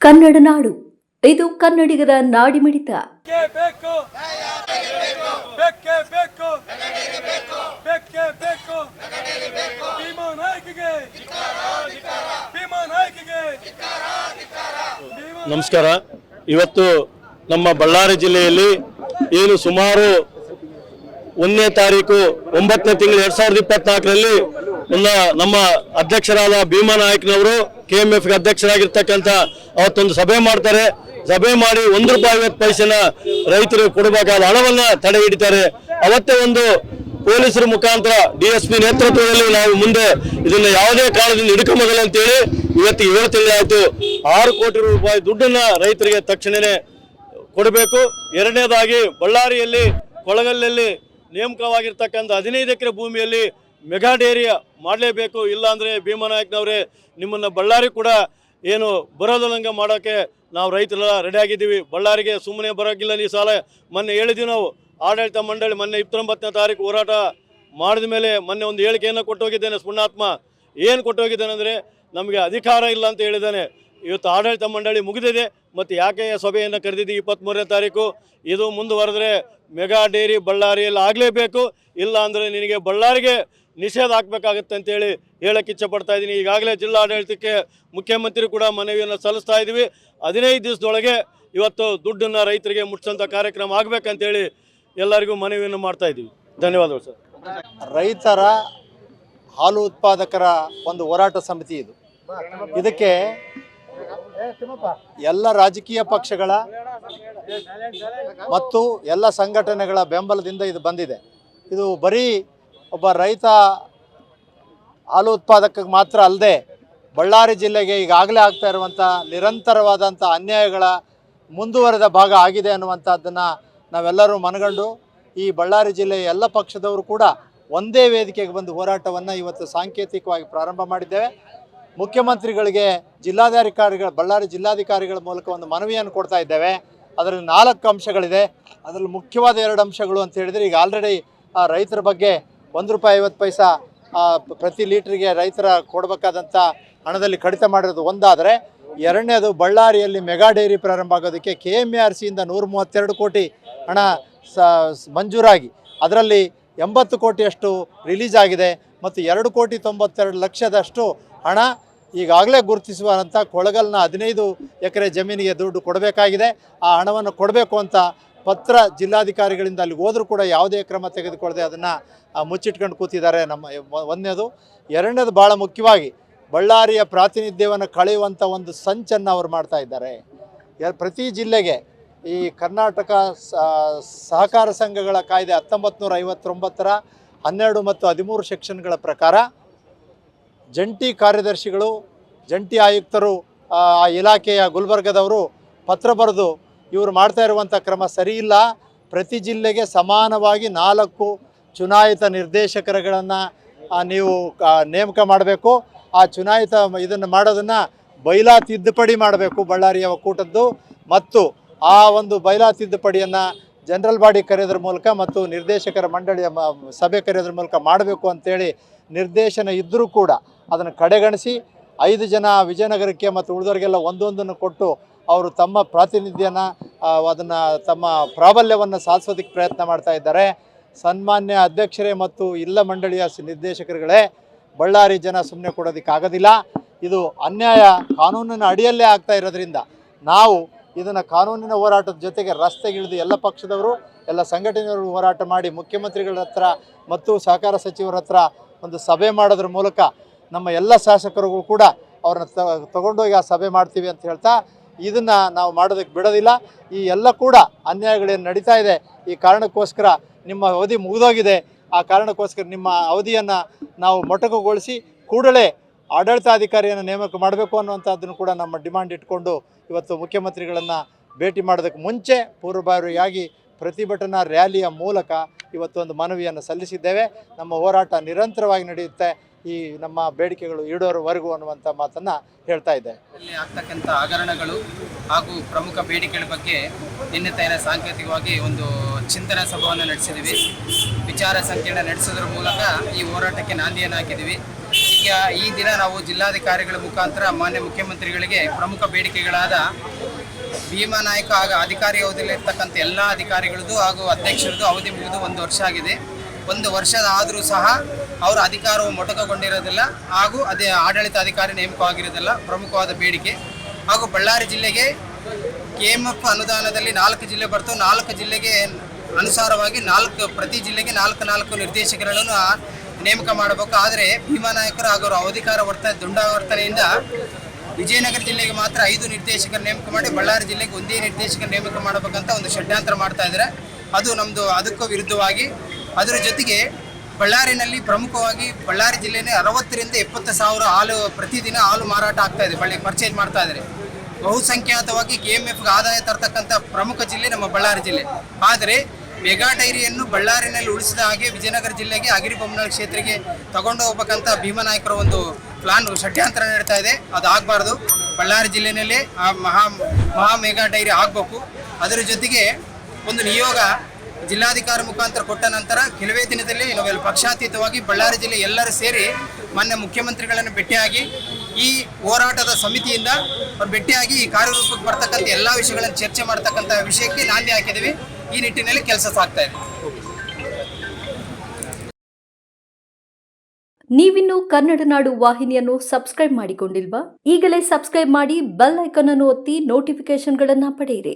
ಕನ್ನಡ ನಾಡು. ಇದು ಕನ್ನಡಿಗರ ನಾಡಿಮಿಡಿತ ನಮಸ್ಕಾರ. ಇವತ್ತು ನಮ್ಮ ಬಳ್ಳಾರಿ ಜಿಲ್ಲೆಯಲ್ಲಿ ಏನು ಸುಮಾರು ಒಂದನೇ ತಾರೀಕು ಒಂಬತ್ತನೇ ತಿಂಗಳು ಎರಡ್ ಸಾವಿರದ ಇಪ್ಪತ್ನಾಲ್ಕರಲ್ಲಿ ಒಂದು ನಮ್ಮ ಅಧ್ಯಕ್ಷರಾದ ಭೀಮಾ ನಾಯಕ್ನವರು ಕೆ ಎಂ ಎಫ್ಗೆ ಅಧ್ಯಕ್ಷರಾಗಿರ್ತಕ್ಕಂಥ ಅವತ್ತೊಂದು ಸಭೆ ಮಾಡ್ತಾರೆ. ಸಭೆ ಮಾಡಿ ಒಂದು ರೂಪಾಯಿ ಐವತ್ತು ಪೈಸೆನ ರೈತರು ಕೊಡಬೇಕಾದ ಹಣವನ್ನ ತಡೆ ಹಿಡಿತಾರೆ. ಅವತ್ತೇ ಒಂದು ಪೊಲೀಸರ ಮುಖಾಂತರ ಡಿ ಎಸ್ ಪಿ ನೇತೃತ್ವದಲ್ಲಿ ನಾವು ಮುಂದೆ ಇದನ್ನ ಯಾವುದೇ ಕಾರಣದಿಂದ ಹಿಡ್ಕೊಂಬೋದಲ್ಲ ಅಂತೇಳಿ ಇವತ್ತು ಏಳು ತಿಂಗಳಾಯಿತು ಆರು ಕೋಟಿ ರೂಪಾಯಿ ದುಡ್ಡನ್ನ ರೈತರಿಗೆ ತಕ್ಷಣನೇ ಕೊಡಬೇಕು. ಎರಡನೇದಾಗಿ ಬಳ್ಳಾರಿಯಲ್ಲಿ ಕೊಳಗಲ್ಲಲ್ಲಿ ನೇಮಕವಾಗಿರ್ತಕ್ಕಂಥ ಹದಿನೈದು ಎಕರೆ ಭೂಮಿಯಲ್ಲಿ ಮೆಗಾ ಡೇರಿಯ ಮಾಡಲೇಬೇಕು, ಇಲ್ಲಾಂದರೆ ಭೀಮನಾಯಕನವರೇ ನಿಮ್ಮನ್ನು ಬಳ್ಳಾರಿ ಕೂಡ ಏನು ಬರೋದಲ್ಲಂಗೆ ಮಾಡೋಕ್ಕೆ ನಾವು ರೈತರೆಲ್ಲ ರೆಡಿ ಆಗಿದ್ದೀವಿ. ಬಳ್ಳಾರಿಗೆ ಸುಮ್ಮನೆ ಬರೋಕ್ಕಿಲ್ಲ ಈ ಸಾಲ. ಮೊನ್ನೆ ಹೇಳಿದ್ದೀವಿ ನಾವು, ಆಡಳಿತ ಮಂಡಳಿ ಮೊನ್ನೆ ಇಪ್ಪತ್ತೊಂಬತ್ತನೇ ತಾರೀಕು ಹೋರಾಟ ಮಾಡಿದ ಮೇಲೆ ಮೊನ್ನೆ ಒಂದು ಹೇಳಿಕೆಯನ್ನು ಕೊಟ್ಟೋಗಿದ್ದೇನೆ ಸ್ಪುಣಾತ್ಮ ಏನು ಕೊಟ್ಟೋಗಿದ್ದೇನೆ ಅಂದರೆ, ನಮಗೆ ಅಧಿಕಾರ ಇಲ್ಲ ಅಂತ ಹೇಳಿದ್ದಾನೆ. ಇವತ್ತು ಆಡಳಿತ ಮಂಡಳಿ ಮುಗಿದಿದೆ, ಮತ್ತು ಯಾಕೆ ಸಭೆಯನ್ನು ಕರೆದಿದ್ದೀವಿ ಇಪ್ಪತ್ತ್ಮೂರನೇ ತಾರೀಕು? ಇದು ಮುಂದುವರೆದ್ರೆ ಮೆಗಾ ಡೇರಿ ಬಳ್ಳಾರಿಯಲ್ಲಿ ಆಗಲೇಬೇಕು. ಇಲ್ಲ ಅಂದರೆ ನಿನಗೆ ಬಳ್ಳಾರಿಗೆ ನಿಷೇಧ ಹಾಕಬೇಕಾಗತ್ತೆ ಅಂತೇಳಿ ಹೇಳಕ್ಕೆ ಇಚ್ಛಪಡ್ತಾ ಇದ್ದೀನಿ. ಈಗಾಗಲೇ ಜಿಲ್ಲಾಡಳಿತಕ್ಕೆ ಮುಖ್ಯಮಂತ್ರಿ ಕೂಡ ಮನವಿಯನ್ನು ಸಲ್ಲಿಸ್ತಾ ಇದ್ದೀವಿ. ಹದಿನೈದು ದಿವಸದೊಳಗೆ ಇವತ್ತು ದುಡ್ಡನ್ನು ರೈತರಿಗೆ ಮುಟ್ಟಿಸೋಂಥ ಕಾರ್ಯಕ್ರಮ ಆಗಬೇಕಂತೇಳಿ ಎಲ್ಲರಿಗೂ ಮನವಿಯನ್ನು ಮಾಡ್ತಾ ಇದ್ದೀವಿ. ಧನ್ಯವಾದಗಳು ಸರ್. ರೈತರ ಹಾಲು ಉತ್ಪಾದಕರ ಒಂದು ಹೋರಾಟ ಸಮಿತಿ ಇದು. ಇದಕ್ಕೆ ಎಲ್ಲ ರಾಜಕೀಯ ಪಕ್ಷಗಳ ಮತ್ತು ಎಲ್ಲ ಸಂಘಟನೆಗಳ ಬೆಂಬಲದಿಂದ ಇದು ಬಂದಿದೆ. ಇದು ಬರೀ ಒಬ್ಬ ರೈತ ಹಾಲು ಉತ್ಪಾದಕಕ್ಕೆ ಮಾತ್ರ ಅಲ್ಲದೆ ಬಳ್ಳಾರಿ ಜಿಲ್ಲೆಗೆ ಈಗಾಗಲೇ ಆಗ್ತಾ ಇರುವಂಥ ನಿರಂತರವಾದಂಥ ಅನ್ಯಾಯಗಳ ಮುಂದುವರೆದ ಭಾಗ ಆಗಿದೆ ಅನ್ನುವಂಥದ್ದನ್ನು ನಾವೆಲ್ಲರೂ ಮನಗಂಡು ಈ ಬಳ್ಳಾರಿ ಜಿಲ್ಲೆಯ ಎಲ್ಲ ಪಕ್ಷದವರು ಕೂಡ ಒಂದೇ ವೇದಿಕೆಗೆ ಬಂದು ಹೋರಾಟವನ್ನು ಇವತ್ತು ಸಾಂಕೇತಿಕವಾಗಿ ಪ್ರಾರಂಭ ಮಾಡಿದ್ದೇವೆ. ಮುಖ್ಯಮಂತ್ರಿಗಳಿಗೆ ಜಿಲ್ಲಾಧಿಕಾರಿಗಳ, ಬಳ್ಳಾರಿ ಜಿಲ್ಲಾಧಿಕಾರಿಗಳ ಮೂಲಕ ಒಂದು ಮನವಿಯನ್ನು ಕೊಡ್ತಾ ಇದ್ದೇವೆ. ಅದರಲ್ಲಿ ನಾಲ್ಕು ಅಂಶಗಳಿದೆ. ಅದರಲ್ಲಿ ಮುಖ್ಯವಾದ ಎರಡು ಅಂಶಗಳು ಅಂತ ಹೇಳಿದರೆ ಈಗ ಆಲ್ರೆಡಿ ರೈತರ ಬಗ್ಗೆ ಒಂದು ರೂಪಾಯಿ ಐವತ್ತು ಪೈಸಾ ಪ್ರತಿ ಲೀಟ್ರಿಗೆ ರೈತರ ಕೊಡಬೇಕಾದಂಥ ಹಣದಲ್ಲಿ ಕಡಿತ ಮಾಡಿರೋದು ಒಂದಾದರೆ ಎರಡನೇದು ಬಳ್ಳಾರಿಯಲ್ಲಿ ಮೆಗಾ ಡೈರಿ ಪ್ರಾರಂಭ ಆಗೋದಕ್ಕೆ ಕೆ ಎಂ ಆರ್ ಸಿಯಿಂದ ನೂರ ಮೂವತ್ತೆರಡು ಕೋಟಿ ಹಣ ಸ, ಮಂಜೂರಾಗಿ. ಅದರಲ್ಲಿ ಎಂಬತ್ತು ಕೋಟಿಯಷ್ಟು ರಿಲೀಸ್ ಆಗಿದೆ ಮತ್ತು ಎರಡು ಕೋಟಿ ತೊಂಬತ್ತೆರಡು ಲಕ್ಷದಷ್ಟು ಹಣ ಈಗಾಗಲೇ ಗುರುತಿಸುವಂಥ ಕೊಳಗಲ್ನ ಹದಿನೈದು ಎಕರೆ ಜಮೀನಿಗೆ ದುಡ್ಡು ಕೊಡಬೇಕಾಗಿದೆ. ಆ ಹಣವನ್ನು ಕೊಡಬೇಕು ಅಂತ ಪತ್ರ ಜಿಲ್ಲಾಧಿಕಾರಿಗಳಿಂದ ಅಲ್ಲಿಗೆ ಹೋದರೂ ಕೂಡ ಯಾವುದೇ ಕ್ರಮ ತೆಗೆದುಕೊಳ್ಳದೆ ಅದನ್ನು ಮುಚ್ಚಿಟ್ಕೊಂಡು ಕೂತಿದ್ದಾರೆ ನಮ್ಮ ಒಂದನೇದು. ಎರಡನೇದು ಭಾಳ ಮುಖ್ಯವಾಗಿ ಬಳ್ಳಾರಿಯ ಪ್ರಾತಿನಿಧ್ಯವನ್ನು ಕಳೆಯುವಂಥ ಒಂದು ಸಂಚನ್ನು ಅವರು ಮಾಡ್ತಾ ಇದ್ದಾರೆ. ಪ್ರತಿ ಜಿಲ್ಲೆಗೆ ಈ ಕರ್ನಾಟಕ ಸಹಕಾರ ಸಂಘಗಳ ಕಾಯ್ದೆ ಹತ್ತೊಂಬತ್ತು ನೂರ ಐವತ್ತೊಂಬತ್ತರ ಹನ್ನೆರಡು ಮತ್ತು ಹದಿಮೂರು ಸೆಕ್ಷನ್ಗಳ ಪ್ರಕಾರ ಜಂಟಿ ಕಾರ್ಯದರ್ಶಿಗಳು, ಜಂಟಿ ಆಯುಕ್ತರು ಆ ಇಲಾಖೆಯ ಗುಲ್ಬರ್ಗದವರು ಪತ್ರ ಬರೆದು ಇವರು ಮಾಡ್ತಾ ಇರುವಂಥ ಕ್ರಮ ಸರಿಯಿಲ್ಲ ಪ್ರತಿ ಜಿಲ್ಲೆಗೆ ಸಮಾನವಾಗಿ ನಾಲ್ಕು ಚುನಾಯಿತ ನಿರ್ದೇಶಕರುಗಳನ್ನು ನೀವು ನೇಮಕ ಮಾಡಬೇಕು. ಆ ಚುನಾಯಿತ ಇದನ್ನು ಮಾಡೋದನ್ನು ಬೈಲಾ ತಿದ್ದುಪಡಿ ಮಾಡಬೇಕು ಬಳ್ಳಾರಿಯ ಒಕ್ಕೂಟದ್ದು. ಮತ್ತು ಆ ಒಂದು ಬೈಲಾ ತಿದ್ದುಪಡಿಯನ್ನು ಜನರಲ್ ಬಾಡಿ ಕರೆಯೋದ್ರ ಮೂಲಕ ಮತ್ತು ನಿರ್ದೇಶಕರ ಮಂಡಳಿಯ ಸಭೆ ಕರೆಯೋದ್ರ ಮೂಲಕ ಮಾಡಬೇಕು ಅಂತೇಳಿ ನಿರ್ದೇಶನ ಇದ್ದರೂ ಕೂಡ ಅದನ್ನು ಕಡೆಗಣಿಸಿ, ಐದು ಜನ ವಿಜಯನಗರಕ್ಕೆ ಮತ್ತು ಉಳಿದವರಿಗೆಲ್ಲ ಒಂದೊಂದನ್ನು ಕೊಟ್ಟು ಅವರು ತಮ್ಮ ಪ್ರಾತಿನಿಧ್ಯನ ಅದನ್ನು ತಮ್ಮ ಪ್ರಾಬಲ್ಯವನ್ನು ಸಾಧಿಸೋದಕ್ಕೆ ಪ್ರಯತ್ನ ಮಾಡ್ತಾ ಇದ್ದಾರೆ. ಸನ್ಮಾನ್ಯ ಅಧ್ಯಕ್ಷರೇ ಮತ್ತು ಇಲ್ಲ ಮಂಡಳಿಯ ನಿರ್ದೇಶಕರುಗಳೇ, ಬಳ್ಳಾರಿ ಜನ ಸುಮ್ಮನೆ ಕೊಡೋದಕ್ಕೆ ಆಗೋದಿಲ್ಲ. ಇದು ಅನ್ಯಾಯ ಕಾನೂನಿನ ಅಡಿಯಲ್ಲೇ ಆಗ್ತಾ ಇರೋದ್ರಿಂದ ನಾವು ಇದನ್ನು ಕಾನೂನಿನ ಹೋರಾಟದ ಜೊತೆಗೆ ರಸ್ತೆಗಿಳಿದು ಎಲ್ಲ ಪಕ್ಷದವರು, ಎಲ್ಲ ಸಂಘಟನೆಯವರು ಹೋರಾಟ ಮಾಡಿ ಮುಖ್ಯಮಂತ್ರಿಗಳ ಹತ್ರ ಮತ್ತು ಸಹಕಾರ ಸಚಿವರ ಹತ್ರ ಒಂದು ಸಭೆ ಮಾಡೋದ್ರ ಮೂಲಕ ನಮ್ಮ ಎಲ್ಲ ಶಾಸಕರಿಗೂ ಕೂಡ ಅವ್ರನ್ನ ತಗೊಂಡೋಗಿ ಆ ಸಭೆ ಮಾಡ್ತೀವಿ ಅಂತ ಹೇಳ್ತಾ ಇದನ್ನು ನಾವು ಮಾಡೋದಕ್ಕೆ ಬಿಡೋದಿಲ್ಲ. ಈ ಎಲ್ಲ ಕೂಡ ಅನ್ಯಾಯಗಳೇನು ನಡೀತಾ ಇದೆ, ಈ ಕಾರಣಕ್ಕೋಸ್ಕರ ನಿಮ್ಮ ಅವಧಿ ಮುಗಿದೋಗಿದೆ, ಆ ಕಾರಣಕ್ಕೋಸ್ಕರ ನಿಮ್ಮ ಅವಧಿಯನ್ನು ನಾವು ಮೊಟಕುಗೊಳಿಸಿ ಕೂಡಲೇ ಆಡಳಿತಾಧಿಕಾರಿಯನ್ನು ನೇಮಕ ಮಾಡಬೇಕು ಅನ್ನುವಂಥದ್ದನ್ನು ಕೂಡ ನಮ್ಮ ಡಿಮಾಂಡ್ ಇಟ್ಕೊಂಡು ಇವತ್ತು ಮುಖ್ಯಮಂತ್ರಿಗಳನ್ನು ಭೇಟಿ ಮಾಡೋದಕ್ಕೆ ಮುಂಚೆ ಪೂರ್ವಭಾವಿಯಾಗಿ ಪ್ರತಿಭಟನಾ ರ್ಯಾಲಿಯ ಮೂಲಕ ಇವತ್ತೊಂದು ಮನವಿಯನ್ನು ಸಲ್ಲಿಸಿದ್ದೇವೆ. ನಮ್ಮ ಹೋರಾಟ ನಿರಂತರವಾಗಿ ನಡೆಯುತ್ತೆ. ಈ ನಮ್ಮ ಬೇಡಿಕೆಗಳು ಈಡೋರವರೆಗೂ ಅನ್ನುವಂಥ ಮಾತನ್ನು ಹೇಳ್ತಾ ಇದೆ ಇಲ್ಲಿ ಆಗ್ತಕ್ಕಂಥ ಹಗರಣಗಳು ಹಾಗೂ ಪ್ರಮುಖ ಬೇಡಿಕೆಗಳ ಬಗ್ಗೆ ನಿನ್ನೆ ತೈನ ಸಾಂಕೇತಿಕವಾಗಿ ಒಂದು ಚಿಂತನಾ ಸಭೆಯನ್ನು ನಡೆಸಿದ್ದೀವಿ. ವಿಚಾರ ಸಂಕಿರಣ ನಡೆಸೋದ್ರ ಮೂಲಕ ಈ ಹೋರಾಟಕ್ಕೆ ನಾಂದಿಯನ್ನು ಹಾಕಿದ್ದೀವಿ ಈಗ ಈ ದಿನ ನಾವು ಜಿಲ್ಲಾಧಿಕಾರಿಗಳ ಮುಖಾಂತರ ಮಾನ್ಯ ಮುಖ್ಯಮಂತ್ರಿಗಳಿಗೆ ಪ್ರಮುಖ ಬೇಡಿಕೆಗಳಾದ ಭೀಮಾ ನಾಯಕ ಹಾಗೂ ಅಧಿಕಾರಿ ಅವಧಿಯಲ್ಲಿರ್ತಕ್ಕಂಥ ಎಲ್ಲ ಅಧಿಕಾರಿಗಳದ್ದು ಹಾಗೂ ಅಧ್ಯಕ್ಷರದ್ದು ಅವಧಿ ಮುಗಿದು ಒಂದು ವರ್ಷ ಆಗಿದೆ. ಒಂದು ವರ್ಷದ ಆದರೂ ಸಹ ಅವರ ಅಧಿಕಾರವು ಮೊಟಕಗೊಂಡಿರೋದಿಲ್ಲ ಹಾಗೂ ಅದೇ ಆಡಳಿತ ಅಧಿಕಾರಿ ನೇಮಕವಾಗಿರೋದಿಲ್ಲ, ಪ್ರಮುಖವಾದ ಬೇಡಿಕೆ. ಹಾಗೂ ಬಳ್ಳಾರಿ ಜಿಲ್ಲೆಗೆ ಕೆ ಅನುದಾನದಲ್ಲಿ ನಾಲ್ಕು ಜಿಲ್ಲೆ ಬರ್ತು ನಾಲ್ಕು ಜಿಲ್ಲೆಗೆ ಅನುಸಾರವಾಗಿ ನಾಲ್ಕು, ಪ್ರತಿ ಜಿಲ್ಲೆಗೆ ನಾಲ್ಕು ನಾಲ್ಕು ನಿರ್ದೇಶಕರನ್ನು ನೇಮಕ ಮಾಡಬೇಕು. ಆದರೆ ಭೀಮಾ ನಾಯಕರು ಹಾಗೂ ಅವರ ಅಧಿಕಾರ ವರ್ತನೆ, ದುಂಡಾವರ್ತನೆಯಿಂದ ವಿಜಯನಗರ ಜಿಲ್ಲೆಗೆ ಮಾತ್ರ ಐದು ನಿರ್ದೇಶಕರ ನೇಮಕ ಮಾಡಿ, ಬಳ್ಳಾರಿ ಜಿಲ್ಲೆಗೆ ಒಂದೇ ನಿರ್ದೇಶಕರ ನೇಮಕ ಮಾಡಬೇಕಂತ ಒಂದು ಷಡ್ಯಂತ್ರ ಮಾಡ್ತಾ ಇದ್ದಾರೆ. ಅದು ನಮ್ಮದು ಅದಕ್ಕೂ ವಿರುದ್ಧವಾಗಿ. ಅದರ ಜೊತೆಗೆ ಬಳ್ಳಾರಿನಲ್ಲಿ ಪ್ರಮುಖವಾಗಿ ಬಳ್ಳಾರಿ ಜಿಲ್ಲೆನೇ ಅರವತ್ತರಿಂದ ಎಪ್ಪತ್ತು ಸಾವಿರ ಹಾಲು ಪ್ರತಿದಿನ ಹಾಲು ಮಾರಾಟ ಆಗ್ತಾ ಇದೆ, ಬಳ್ಳಿ ಪರ್ಚೇಸ್ ಮಾಡ್ತಾ ಇದ್ದಾರೆ. ಬಹುಸಂಖ್ಯಾತವಾಗಿ ಕೆ ಎಂ ಎಫ್ಗೆ ಆದಾಯ ತರ್ತಕ್ಕಂಥ ಪ್ರಮುಖ ಜಿಲ್ಲೆ ನಮ್ಮ ಬಳ್ಳಾರಿ ಜಿಲ್ಲೆ. ಆದರೆ ಮೆಗಾ ಡೈರಿಯನ್ನು ಬಳ್ಳಾರಿನಲ್ಲಿ ಉಳಿಸಿದ ಹಾಗೆ ವಿಜಯನಗರ ಜಿಲ್ಲೆಗೆ ಅಗಿರಿಬೊಮ್ಮನಹಳ್ಳಿ ಕ್ಷೇತ್ರಕ್ಕೆ ತಗೊಂಡು ಹೋಗ್ಬೇಕಂತ ಭೀಮನಾಯಕರ ಒಂದು ಪ್ಲಾನ್ ಷಡ್ಯಂತ್ರ ನಡೀತಾ ಇದೆ. ಅದು ಆಗಬಾರ್ದು. ಬಳ್ಳಾರಿ ಜಿಲ್ಲೆಯಲ್ಲೇ ಆ ಮಹಾ ಮಹಾ ಮೆಗಾ ಡೈರಿ ಆಗಬೇಕು. ಅದರ ಜೊತೆಗೆ ಒಂದು ನಿಯೋಗ ಜಿಲ್ಲಾಧಿಕಾರಿ ಮುಖಾಂತರ ಕೊಟ್ಟ ನಂತರ ಕೆಲವೇ ದಿನದಲ್ಲಿ ನಾವೆಲ್ಲ ಪಕ್ಷಾತೀತವಾಗಿ ಬಳ್ಳಾರಿ ಜಿಲ್ಲೆ ಎಲ್ಲರೂ ಸೇರಿ ಮಾನ್ಯ ಮುಖ್ಯಮಂತ್ರಿಗಳನ್ನು ಭೇಟಿಯಾಗಿ ಈ ಹೋರಾಟದ ಸಮಿತಿಯಿಂದ ಅವ್ರು ಭೇಟಿಯಾಗಿ ಈ ಕಾರ್ಯರೂಪಕ್ಕೆ ಬರ್ತಕ್ಕಂಥ ಎಲ್ಲ ವಿಷಯಗಳನ್ನು ಚರ್ಚೆ ಮಾಡ್ತಕ್ಕಂಥ ವಿಷಯಕ್ಕೆ ನಾಂದಿ ಹಾಕಿದ್ದೀವಿ. ಈ ನಿಟ್ಟಿನಲ್ಲಿ ಕೆಲಸ ಸಾಗ್ತಾ ಇದೆ. ನೀವಿನ್ನು ಕನ್ನಡ ನಾಡು ವಾಹಿನಿಯನ್ನು ಸಬ್ಸ್ಕ್ರೈಬ್ ಮಾಡಿಕೊಂಡಿಲ್ವಾ? ಈಗಲೇ ಸಬ್ಸ್ಕ್ರೈಬ್ ಮಾಡಿ ಬೆಲ್ ಐಕಾನ್ ಅನ್ನು ಒತ್ತಿ ನೋಟಿಫಿಕೇಶನ್ಗಳನ್ನು ಪಡೆಯಿರಿ.